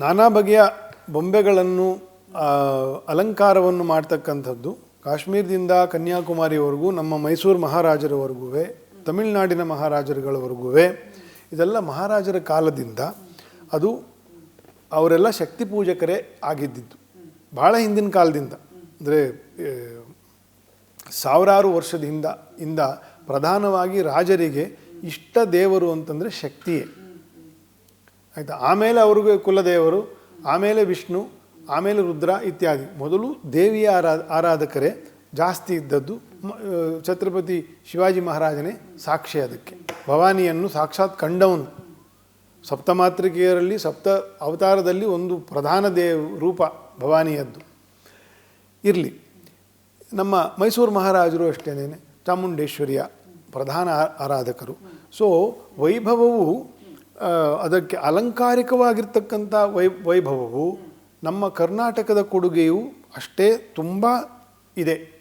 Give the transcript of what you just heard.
ನಾನಾ ಬಗೆಯ ಬೊಂಬೆಗಳನ್ನು ಅಲಂಕಾರವನ್ನು ಮಾಡ್ತಕ್ಕಂಥದ್ದು ಕಾಶ್ಮೀರದಿಂದ ಕನ್ಯಾಕುಮಾರಿವರೆಗೂ, ನಮ್ಮ ಮೈಸೂರು ಮಹಾರಾಜರವರೆಗೂ ತಮಿಳುನಾಡಿನ ಮಹಾರಾಜರುಗಳವರೆಗೂ ಇದೆಲ್ಲ ಮಹಾರಾಜರ ಕಾಲದಿಂದ ಅದು ಅವರೆಲ್ಲ ಶಕ್ತಿ ಪೂಜಕರೇ ಆಗಿದ್ದಿದ್ದು. ಭಾಳ ಹಿಂದಿನ ಕಾಲದಿಂದ. ಅಂದರೆ ಸಾವಿರಾರು ವರ್ಷದಿಂದ, ಇಂದ ಪ್ರಧಾನವಾಗಿ ರಾಜರಿಗೆ ಇಷ್ಟ ದೇವರು ಅಂತಂದರೆ ಶಕ್ತಿಯೇ. ಆಯಿತಾ? ಆಮೇಲೆ ಅವ್ರಿಗೆ ಕುಲದೇವರು, ಆಮೇಲೆ ವಿಷ್ಣು, ಆಮೇಲೆ ರುದ್ರ ಇತ್ಯಾದಿ. ಮೊದಲು ದೇವಿಯ ಆರಾ, ಆರಾಧಕರೇ, ಜಾಸ್ತಿ ಇದ್ದದ್ದು ಛತ್ರಪತಿ ಶಿವಾಜಿ ಮಹಾರಾಜನೇ ಸಾಕ್ಷಿ ಅದಕ್ಕೆ. ಭವಾನಿಯನ್ನು ಸಾಕ್ಷಾತ್ ಕಂಡವನು. ಸಪ್ತಮಾತೃಕೆಯರಲ್ಲಿ ಸಪ್ತ ಅವತಾರದಲ್ಲಿ ಒಂದು ಪ್ರಧಾನ ದೇವ, ರೂಪ ಭವಾನಿಯದ್ದು. ಇರಲಿ. ನಮ್ಮ ಮೈಸೂರು ಮಹಾರಾಜರು ಅಷ್ಟೇನೇ ಚಾಮುಂಡೇಶ್ವರಿಯ ಪ್ರಧಾನ ಆರಾಧಕರು. ಸೊ, ವೈಭವವು ಅದಕ್ಕೆ ಅಲಂಕಾರಿಕವಾಗಿರ್ತಕ್ಕಂಥ ವೈ ವೈಭವವು ನಮ್ಮ ಕರ್ನಾಟಕದ ಕೊಡುಗೆಯು ಅಷ್ಟೇ ತುಂಬ ಇದೆ.